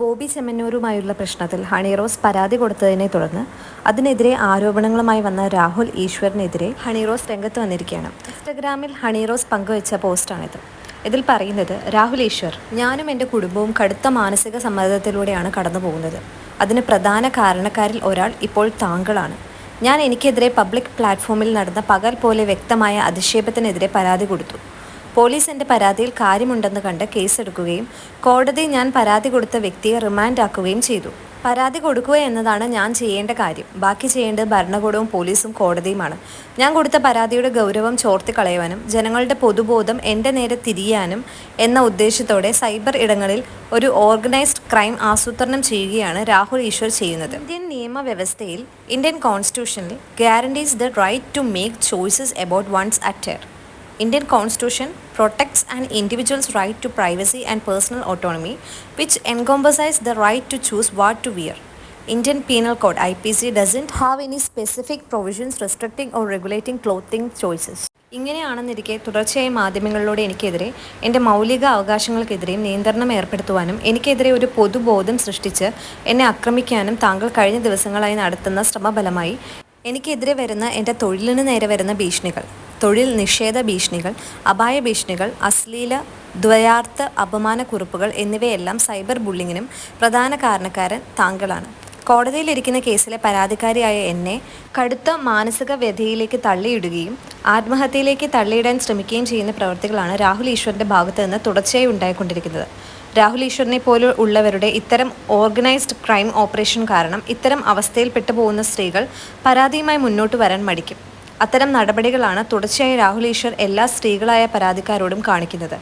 ബോബി ചെമ്മന്നൂരുമായുള്ള പ്രശ്നത്തിൽ ഹണിറോസ് പരാതി കൊടുത്തതിനെ തുടർന്ന് അതിനെതിരെ ആരോപണങ്ങളുമായി വന്ന രാഹുൽ ഈശ്വറിനെതിരെ ഹണിറോസ് രംഗത്ത് വന്നിരിക്കുകയാണ്. ഇൻസ്റ്റഗ്രാമിൽ ഹണിറോസ് പങ്കുവച്ച പോസ്റ്റാണിത്. ഇതിൽ പറയുന്നത് രാഹുൽ ഈശ്വർ ഞാനും എന്റെ കുടുംബവും കടുത്ത മാനസിക സമ്മർദ്ദത്തിലൂടെയാണ് കടന്നു പോകുന്നത്. അതിന് പ്രധാന കാരണക്കാരിൽ ഒരാൾ ഇപ്പോൾ താങ്കളാണ്. ഞാൻ എനിക്കെതിരെ പബ്ലിക് പ്ലാറ്റ്ഫോമിൽ നടന്ന പകൽ പോലെ വ്യക്തമായ അധിക്ഷേപത്തിനെതിരെ പരാതി കൊടുത്തു. പോലീസ് എന്റെ പരാതിയിൽ കാര്യമുണ്ടെന്ന് കണ്ട് കേസെടുക്കുകയും കോടതി ഞാൻ പരാതി കൊടുത്ത വ്യക്തിയെ റിമാൻഡ് ആക്കുകയും ചെയ്തു. പരാതി കൊടുക്കുക എന്നതാണ് ഞാൻ ചെയ്യേണ്ട കാര്യം. ബാക്കി ചെയ്യേണ്ടത് ഭരണകൂടവും പോലീസും കോടതിയുമാണ്. ഞാൻ കൊടുത്ത പരാതിയുടെ ഗൗരവം ചോർത്തിക്കളയുവാനും ജനങ്ങളുടെ പൊതുബോധം എന്റെ നേരെ തിരിയാനും എന്ന ഉദ്ദേശത്തോടെ സൈബർ ഇടങ്ങളിൽ ഒരു ഓർഗനൈസ്ഡ് ക്രൈം ആസൂത്രണം ചെയ്യുകയാണ് രാഹുൽ ഈശ്വർ ചെയ്യുന്നത്. ഇന്ത്യൻ നിയമവ്യവസ്ഥയിൽ Indian കോൺസ്റ്റിറ്റ്യൂഷനിൽ guarantees the right to make choices about one's attire Indian Constitution protects an individual's right to privacy and personal autonomy, which encompasses the right to choose what to wear. Indian Penal Code IPC doesn't have any specific provisions restricting or regulating clothing choices. ഇങ്ങനെയാണെന്നിരിക്കെ തുടർച്ചയായി മാധ്യമങ്ങളിലൂടെ എനിക്കെതിരെ എന്റെ മൗലിക അവകാശങ്ങൾക്കെതിരെയും നിയന്ത്രണം ഏർപ്പെടുത്തുവാനും എനിക്കെതിരെ ഒരു പൊതുബോധം സൃഷ്ടിച്ച് എന്നെ ആക്രമിക്കാനും താങ്കൾ കഴിഞ്ഞ ദിവസങ്ങളായി നടത്തുന്ന ശ്രമഫലമായി എനിക്കെതിരെ വരുന്ന എന്റെ തൊഴിലിന് നേരെ വരുന്ന ഭീഷണികൾ തൊഴിൽ നിഷേധ ഭീഷണികൾ അപായ ഭീഷണികൾ അശ്ലീല ദ്വയാർത്ഥ അപമാനക്കുറിപ്പുകൾ എന്നിവയെല്ലാം സൈബർ ബുള്ളിങ്ങിനും പ്രധാന കാരണക്കാരൻ താങ്കളാണ്. കോടതിയിലിരിക്കുന്ന കേസിലെ പരാതിക്കാരിയായ എന്നെ കടുത്ത മാനസിക വ്യഥയിലേക്ക് തള്ളിയിടുകയും ആത്മഹത്യയിലേക്ക് തള്ളിയിടാൻ ശ്രമിക്കുകയും ചെയ്യുന്ന പ്രവർത്തികളാണ് രാഹുൽ ഈശ്വറിന്റെ ഭാഗത്ത് നിന്ന് തുടർച്ചയായി ഉണ്ടായിക്കൊണ്ടിരിക്കുന്നത്. രാഹുൽ ഈശ്വറിനെ പോലെ ഉള്ളവരുടെ ഇത്തരം ഓർഗനൈസ്ഡ് ക്രൈം ഓപ്പറേഷൻ കാരണം ഇത്തരം അവസ്ഥയിൽ പെട്ടുപോകുന്ന സ്ത്രീകൾ പരാതിയുമായി മുന്നോട്ട് വരാൻ മടിക്കും. അത്തരം നടപടികളാണ് തുടർച്ചയായി രാഹുൽ ഈശ്വർ എല്ലാ സ്ത്രീകളായ പരാതിക്കാരോടും കാണിക്കുന്നത്.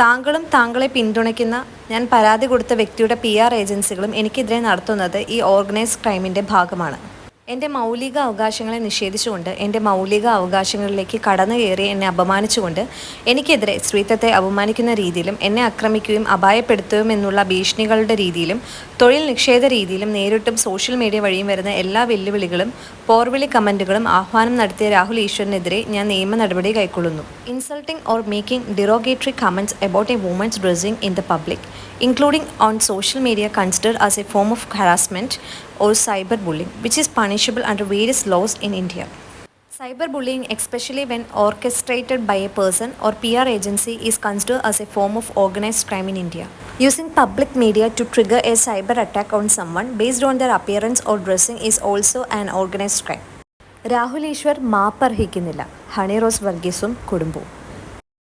താങ്കളും താങ്കളെ പിന്തുണയ്ക്കുന്ന ഞാൻ പരാതി കൊടുത്ത വ്യക്തിയുടെ പി ആർ ഏജൻസികളും എനിക്കെതിരെ നടത്തുന്നത് ഈ ഓർഗനൈസ്ഡ് ക്രൈമിന്റെ ഭാഗമാണ്. എന്റെ മൗലിക അവകാശങ്ങളെ നിഷേധിച്ചുകൊണ്ട് എന്റെ മൗലിക അവകാശങ്ങളിലേക്ക് കടന്നു കയറി എന്നെ അപമാനിച്ചുകൊണ്ട് എനിക്കെതിരെ സ്ത്രീത്വത്തെ അപമാനിക്കുന്ന രീതിയിലും എന്നെ ആക്രമിക്കുകയും അപായപ്പെടുത്തുകയും എന്നുള്ള ഭീഷണികളുടെ രീതിയിലും തൊഴിൽ നിഷേധ രീതിയിലും നേരിട്ടും സോഷ്യൽ മീഡിയ വഴിയും വരുന്ന എല്ലാ വെല്ലുവിളികളും പോർവിളി കമന്റുകളും ആഹ്വാനം നടത്തിയ രാഹുൽ ഈശ്വരനെതിരെ ഞാൻ നിയമ നടപടി കൈക്കൊള്ളുന്നു. Insulting or making derogatory comments about a woman's dressing in the public including on social media consider as a form of harassment or cyber bullying which which is punishable under various laws in India. Cyberbullying, especially when orchestrated by a person or PR agency, is considered as a form of organized crime in India. Using public media to trigger a cyber attack on someone based on their appearance or dressing is also an organized crime. Rahul Eashwar മാപ്പർഹിക്കുന്നില്ല Honey Rose വർഗീസും കുടുംബവും